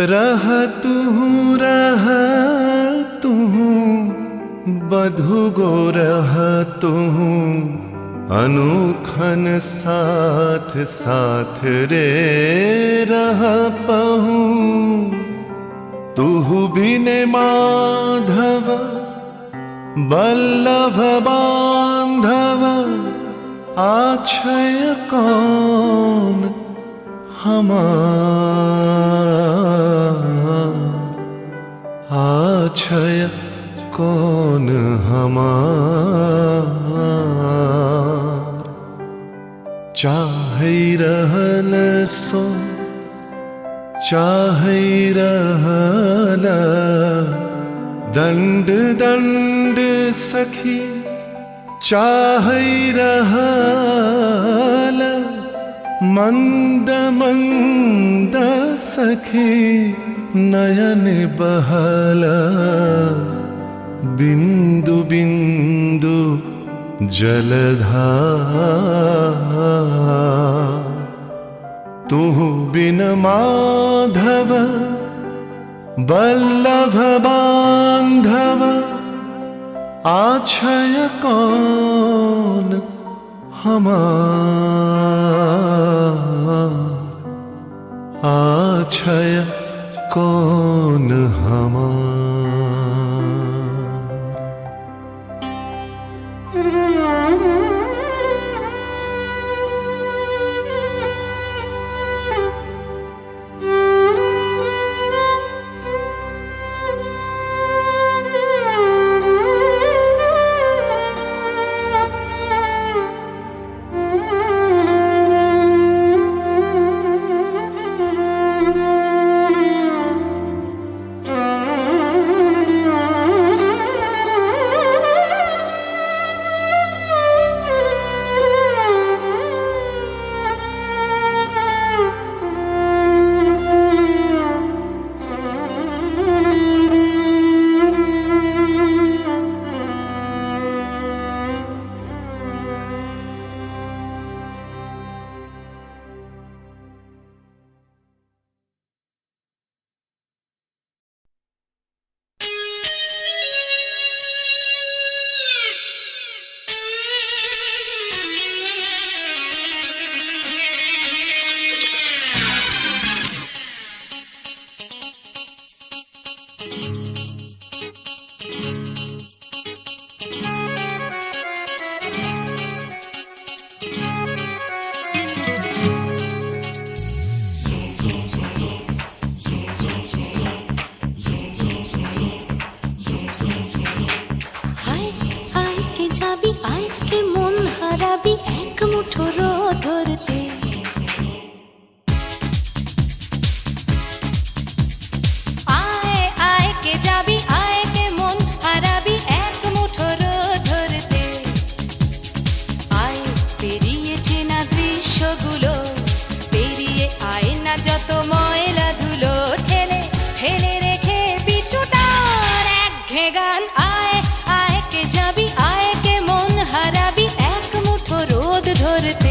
रह तू रह तू बधु गो रह तू अनुखन साथ साथ रे रह पहू तू बिने माधव बल्लभ बांधव आछय कौन हमार आछय कौन हमार? सो चाहे दंड दंड सखी चाहे मन्द मन्द सखी नयन बहला। बिन्दु बिन्दु जलधाुह बिन माधव बल्लभ बान्धव आच्छय कौन हमार आछय कौन हमार ধরতে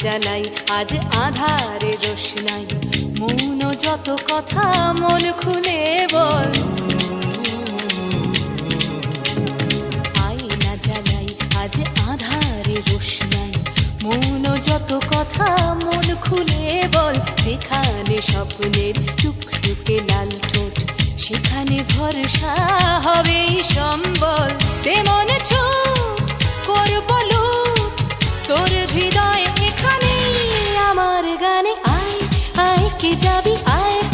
জ্বালাই, আজ আধারে রোশনাই। মৌন যত কথা, মন খুলে বল। আয়না জ্বালাই, আজ আধারে রোশনাই। মৌন যত কথা মন খুলে বল, যেখানে স্বপ্নের টুকটুকে লাল ঠোঁট, সেখানে ভরসা হবে সম্বল। তেমন ছুট কর লুট, তোর হৃদয় এখানে আমার গানে আয় আয়, কে যাবি, আয়।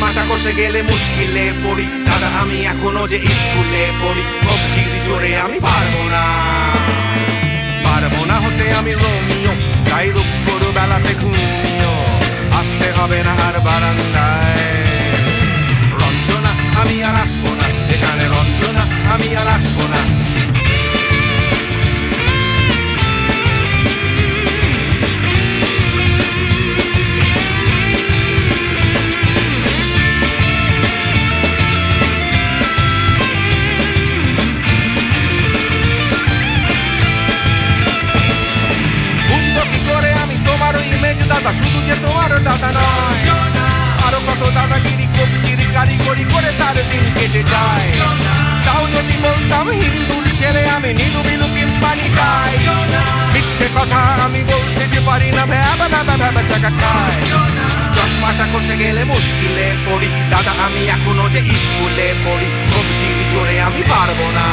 চশমাটা কষে গেলে মুশকিলে পড়ি। দাদা, আমি এখনও যে স্কুলে পড়ি কবজির জোরে আমি পারব না। কথা আমি বলতে যে পারি না, ভ্যাবা ভ্যাবা ভ্যাবা চাকা খায়। চশমাটা কষে গেলে মুশকিলে পড়ি। দাদা, আমি এখনও যে স্কুলে পড়ি কবজির জোরে আমি পারব না।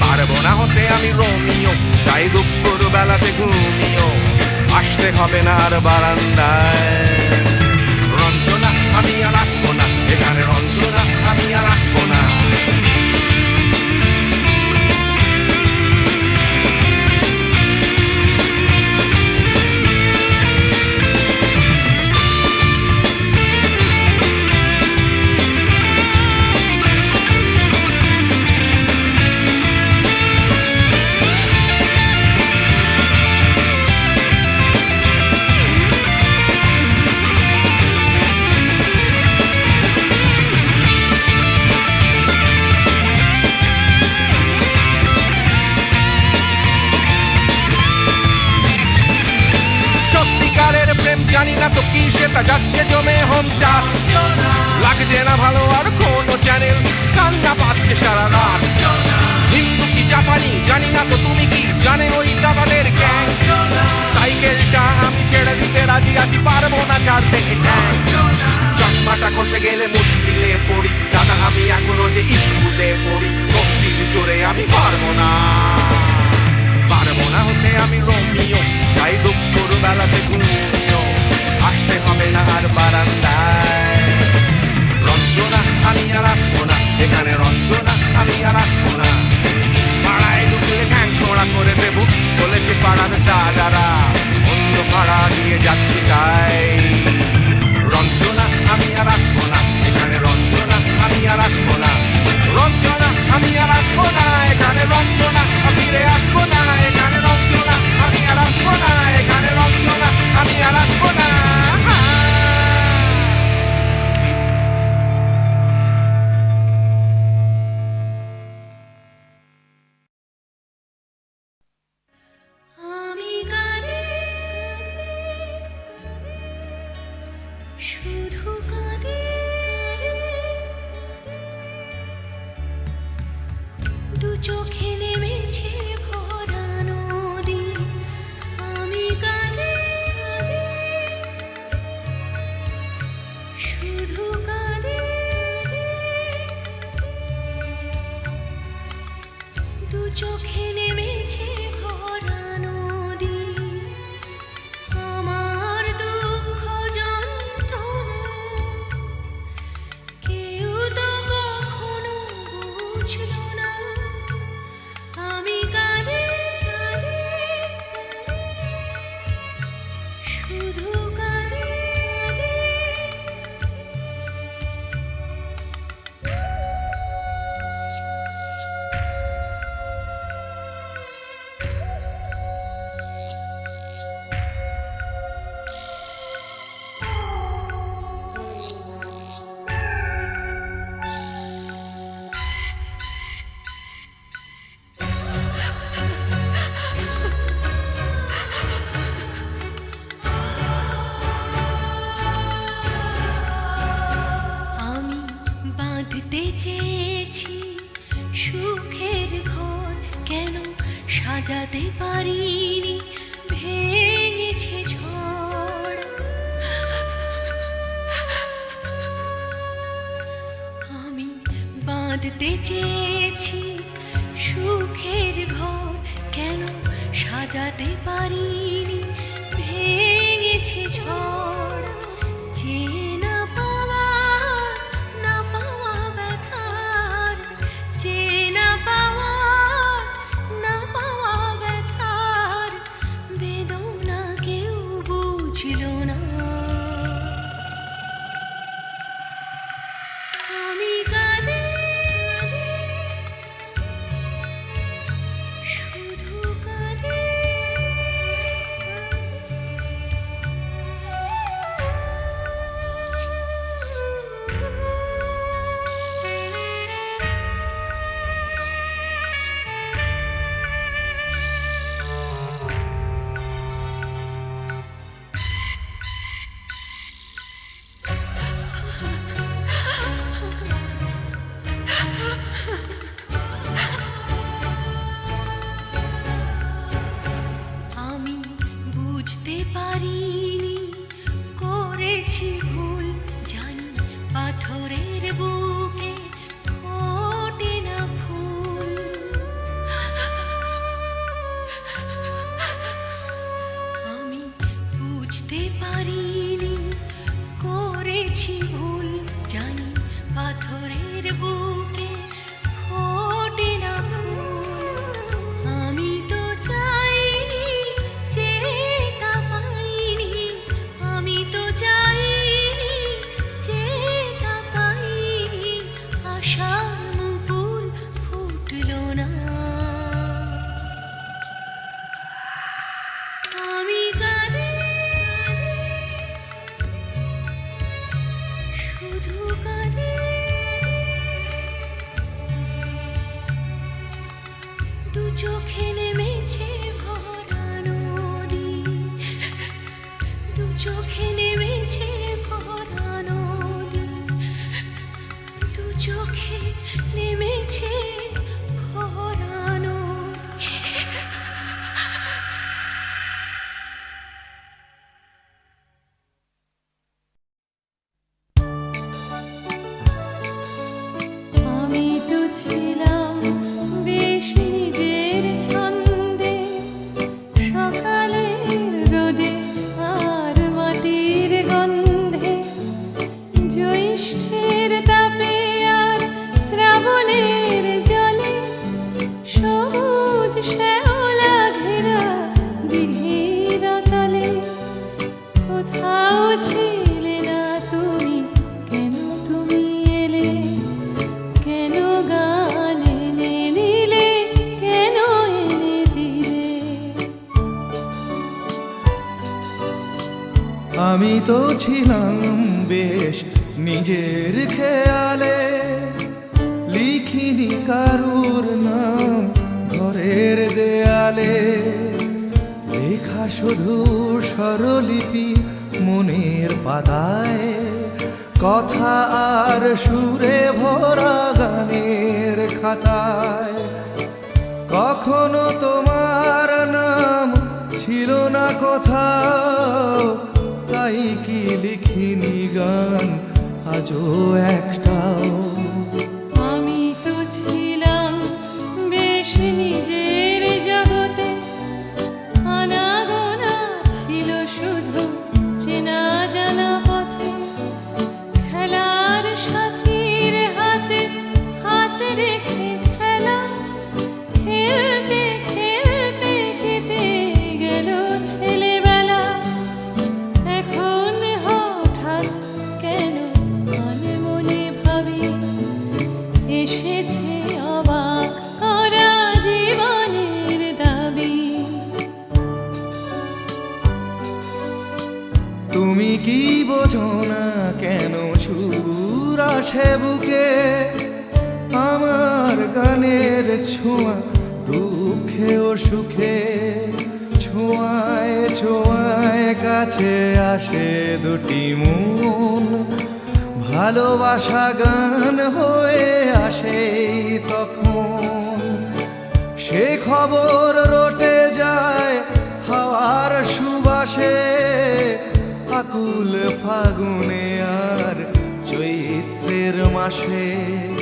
পারব না হতে আমি রোমিও, তাই দুপুর বেলাতে ঘুমিও। আসতে হবে না আর বারান্দায়। রঞ্জনা, আমি আর আসব না, এখানে রঞ্জনা। গেলে মুশকিলে পড়ি। দাদা, আমি এখনও যে স্কুলে পড়ি তফসিল জোরে আমি পারব না। পারব না হতে আমি রমিও, তাই দুপুর বেলাতে ঘুমিও। আসতে হবে না আর বারান্দায়। রঞ্জনা, আমি আর আসব না। এখানে রঞ্জনা, আমি আর আসব না। পাড়ায় ঢুকলে ঠ্যাং করে দেবো, বলেছে পাড়ার দাদারা অন্য পাড়া দিয়ে যাচ্ছি তাই। আমি আর আসব না, এখানে রঞ্জনা, আমি আর আসব না। রঞ্জনা, আমি আর আসব না, এখানে রঞ্জনা ফিরে আসব না, এখানে চোখে নেমেছে চোখে নেমেছে। তো ছিলাম বেশ নিজের খেয়ালে। লিখিনি কারুর নাম ঘরের দেয়ালে। লেখা শুধু স্বরলিপি মনের পাতায়। কথা আর সুরে ভরা গানের খাতায়। কখনো তোমার নাম ছিল না কোথাও। তাই কি লিখিনি গান? আজও একটাও। আমি তো ছিলাম বেশ নিজের আসে বুকে আমার গানের ছোঁয়া, দুঃখে ও সুখে ছোঁয়ায় ছোঁয়ায় কাছে আসে দুটি মন। ভালোবাসা গান হয়ে আসে তখন। সে খবর রটে যায় হাওয়ার সুবাসে, আকুল ফাগুনে আর চৈত্রের মাসে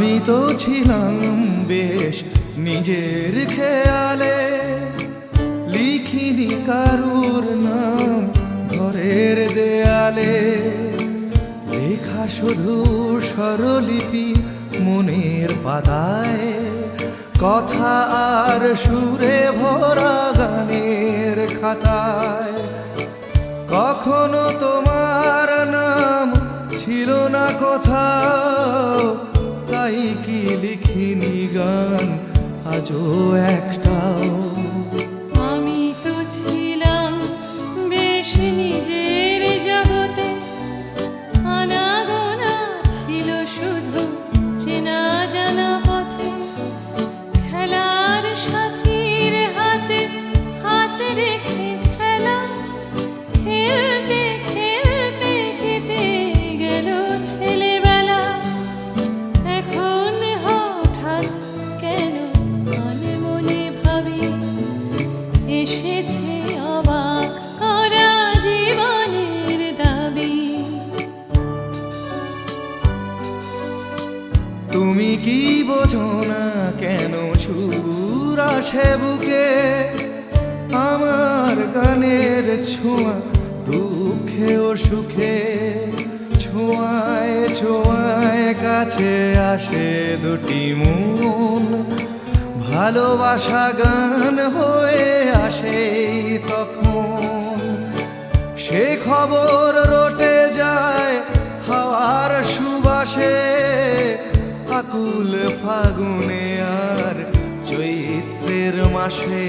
আমি তো ছিলাম বেশ নিজের খেয়ালে। লিখিনি কারুর নাম ঘরের দেয়ালে। লেখা শুধু স্বরলিপি মনের পাতায়। কথা আর সুরে ভরা গানের খাতায়। কখনো তোমার নাম ছিল না কোথাও। কি লিখিনি গান? আজও একটাও কি বোঝো না কেন সুর আসে বুকে? আমার গানের ছোঁয়া, দুঃখে ও সুখে ছোঁয়ায় ছোঁয়ায় কাছে আসে দুটি মন। ভালোবাসা গান হয়ে আসে তখন। সে খবর রটে যায় হাওয়ার সুবাসে আকুল ফাগুনে আর চৈত্রের মাসে।